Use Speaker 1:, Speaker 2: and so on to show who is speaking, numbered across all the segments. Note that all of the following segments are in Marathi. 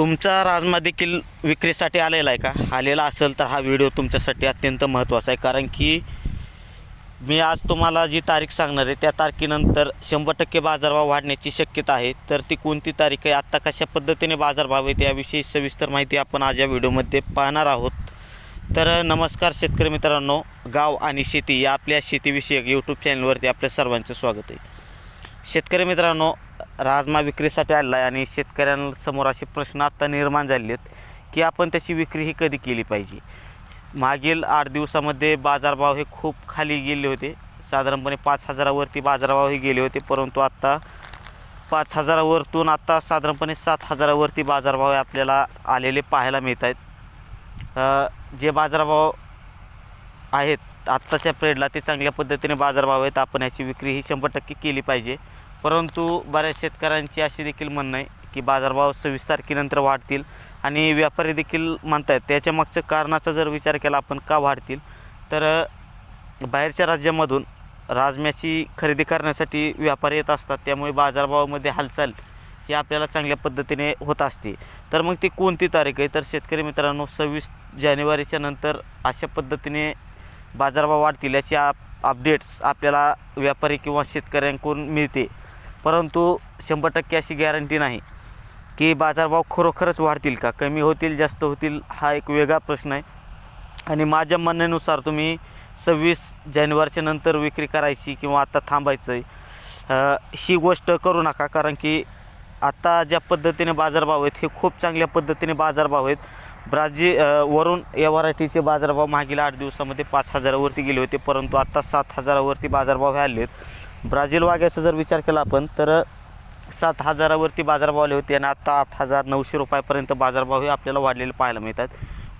Speaker 1: तुमचा राजमा देखील विक्रीसाठी आलेला आहे का? आलेला असेल तर हा व्हिडिओ तुमच्यासाठी अत्यंत महत्त्वाचा आहे. कारण की मी आज तुम्हाला जी तारीख सांगणार आहे त्या तारखेनंतर शंभर टक्के बाजारभाव वाढण्याची शक्यता आहे. तर ती कोणती तारीख आहे आत्ता कशा पद्धतीने बाजारभाव आहेत याविषयी सविस्तर माहिती आपण आज या व्हिडिओमध्ये पाहणार आहोत. तर नमस्कार शेतकरी मित्रांनो गाव आणि शेती या आपल्या शेतीविषयक यूट्यूब चॅनलवरती आपल्या सर्वांचं स्वागत आहे. शेतकरी मित्रांनो राजमा विक्रीसाठी आणला आहे आणि शेतकऱ्यांसमोर असे प्रश्न आत्ता निर्माण झाले आहेत की आपण त्याची विक्री ही कधी केली पाहिजे? मागील आठ दिवसामध्ये बाजारभाव हे खूप खाली गेले होते. साधारणपणे पाच हजारावरती बाजारभाव हे गेले होते परंतु आत्ता पाच हजारावरतून आत्ता साधारणपणे सात हजारावरती बाजारभाव हे आपल्याला आलेले पाहायला मिळत आहेत जे बाजारभाव आहेत. आत्ताच्या पिरियडला ते चांगल्या पद्धतीने बाजारभाव आहेत. आपण याची विक्री ही शंभर टक्के केली पाहिजे. परंतु बऱ्याच शेतकऱ्यांची अशी देखील म्हणणं आहे की बाजारभाव सव्वीस तारखेनंतर वाढतील आणि व्यापारी देखील म्हणतायत त्याच्या मागचं कारणाचा जर विचार केला आपण का वाढतील? तर बाहेरच्या राज्यामधून राजम्याची खरेदी करण्यासाठी व्यापारी येत असतात. त्यामुळे बाजारभावामध्ये हालचाल ही आपल्याला चांगल्या पद्धतीने होत असते. तर मग ती कोणती तारीख आहे? तर शेतकरी मित्रांनो सव्वीस जानेवारीच्या नंतर अशा पद्धतीने बाजारभाव वाढतील याची आप अपडेट्स आपल्याला व्यापारी किंवा शेतकऱ्यांकडून मिळते. परंतु शंभर टक्के अशी गॅरंटी नाही की बाजारभाव खरोखरच वाढतील का? कमी होतील जास्त होतील हा एक वेगळा प्रश्न आहे. आणि माझ्या म्हणण्यानुसार तुम्ही सव्वीस जानेवारीच्या नंतर विक्री करायची किंवा आता थांबायचं आहे ही गोष्ट करू नका. कारण की आत्ता ज्या पद्धतीने बाजारभाव आहेत हे खूप चांगल्या पद्धतीने बाजारभाव आहेत. ब्राझी वरून या व्हरायटीचे बाजारभाव मागील आठ दिवसामध्ये पाच हजारावरती गेले होते परंतु आत्ता सात हजारावरती बाजारभाव हे ब्राझील वाघ्याचा जर विचार केला आपण तर सात हजारावरती बाजारभाव आले होते आणि आत्ता आठ हजार नऊशे रुपयापर्यंत बाजारभाव हे आपल्याला वाढलेले पाहायला मिळतात.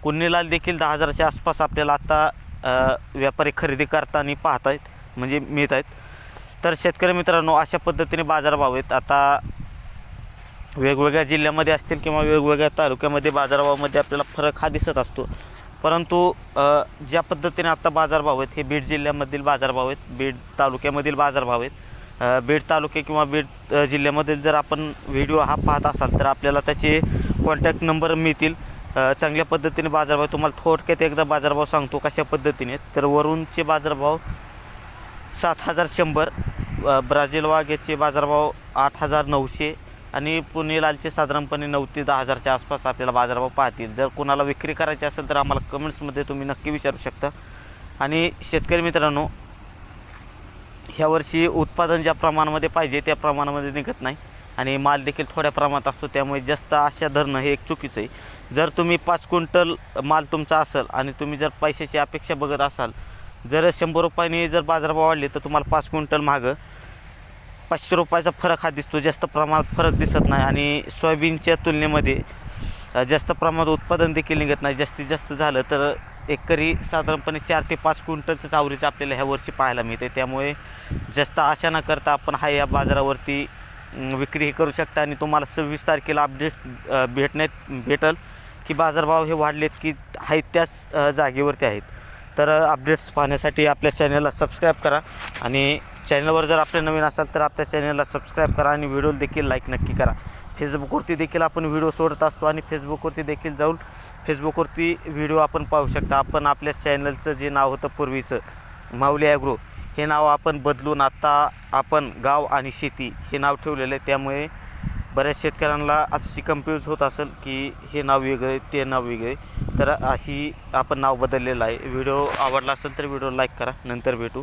Speaker 1: कुन्नीलाल देखील दहा हजाराच्या आसपास आपल्याला आत्ता व्यापारी खरेदी करताना पाहत आहेत म्हणजे मिळत आहेत तर शेतकरी मित्रांनो अशा पद्धतीने बाजारभाव आहेत. आता वेगवेगळ्या जिल्ह्यामध्ये असतील किंवा वेगवेगळ्या तालुक्यामध्ये बाजारभावामध्ये आपल्याला फरक हा दिसत असतो. परंतु ज्या पद्धतीने आता बाजारभाव आहेत हे बीड जिल्ह्यामधील बाजारभाव आहेत बीड तालुक्यामधील बाजारभाव आहेत. बीड तालुके किंवा बीड जिल्ह्यामधील जर आपण व्हिडिओ हा पाहत असाल तर आपल्याला त्याचे कॉन्टॅक्ट नंबर मिळतील. चांगल्या पद्धतीने बाजारभाव तुम्हाला थोडक्यात एकदा बाजारभाव सांगतो कशा पद्धतीने तर वरूनचे बाजारभाव सात हजार शंभर ब्राझील वाघ्याचे बाजारभाव आठ हजार नऊशे आणि पुणे लालचे साधारणपणे नऊ ते दहा हजारच्या आसपास आपल्याला बाजारभाव पाहतील. जर कोणाला विक्री करायची असेल तर आम्हाला कमेंट्समध्ये तुम्ही नक्की विचारू शकता. आणि शेतकरी मित्रांनो ह्या वर्षी उत्पादन ज्या प्रमाणामध्ये पाहिजे त्या प्रमाणामध्ये निघत नाही. आणि माल देखील थोड्या प्रमाणात असतो त्यामुळे जास्त आशा धरणं हे एक चुकीचं आहे. जर तुम्ही पाच क्विंटल माल तुमचा असेल आणि तुम्ही जर पैशाची अपेक्षा बघत असाल जर शंभर रुपयाने जर बाजारभाव वाढले तर तुम्हाला पाच क्विंटल मागं पाचशे रुपयाचा फरक हा दिसतो. जास्त प्रमाणात फरक दिसत नाही आणि सोयाबीनच्या तुलनेमध्ये जास्त प्रमाणात उत्पादन देखील निघत नाही. जास्तीत जास्त झालं तर एकरी साधारणपणे चार ते पाच क्विंटलचं आवरेज आपल्याला ह्या वर्षी पाहायला मिळते त्यामुळे जास्त आशा न करता आपण हा या बाजारावरती विक्री हे करू शकता आणि तुम्हाला सव्वीस तारखेला अपडेट्स भेटण्यात भेटल की बाजारभाव हे वाढलेत की आहेत त्याच जागेवरती आहेत. तर अपडेट्स पाहण्यासाठी आपल्या चॅनलला सबस्क्राईब करा आणि चॅनलवर जर आपले नवीन असाल तर आपल्या चॅनलला सबस्क्राईब करा आणि व्हिडिओ देखील लाईक नक्की करा. फेसबुकवरती देखील आपण व्हिडिओ सोडत असतो आणि फेसबुकवरती देखील जाऊन फेसबुकवरती व्हिडिओ आपण पाहू शकता. आपण आपल्या चॅनलचं जे नाव होतं पूर्वीचं माऊली ॲग्रो हे नाव आपण बदलून आत्ता आपण गाव आणि शेती हे नाव ठेवलेलं आहे. त्यामुळे बऱ्याच शेतकऱ्यांना अशी कन्फ्यूज होत असेल की हे नाव वेगळं ते नाव वेगळे तर अशी आपण नाव बदललेलं आहे. व्हिडिओ आवडला असेल तर व्हिडिओ लाईक करा. नंतर भेटू.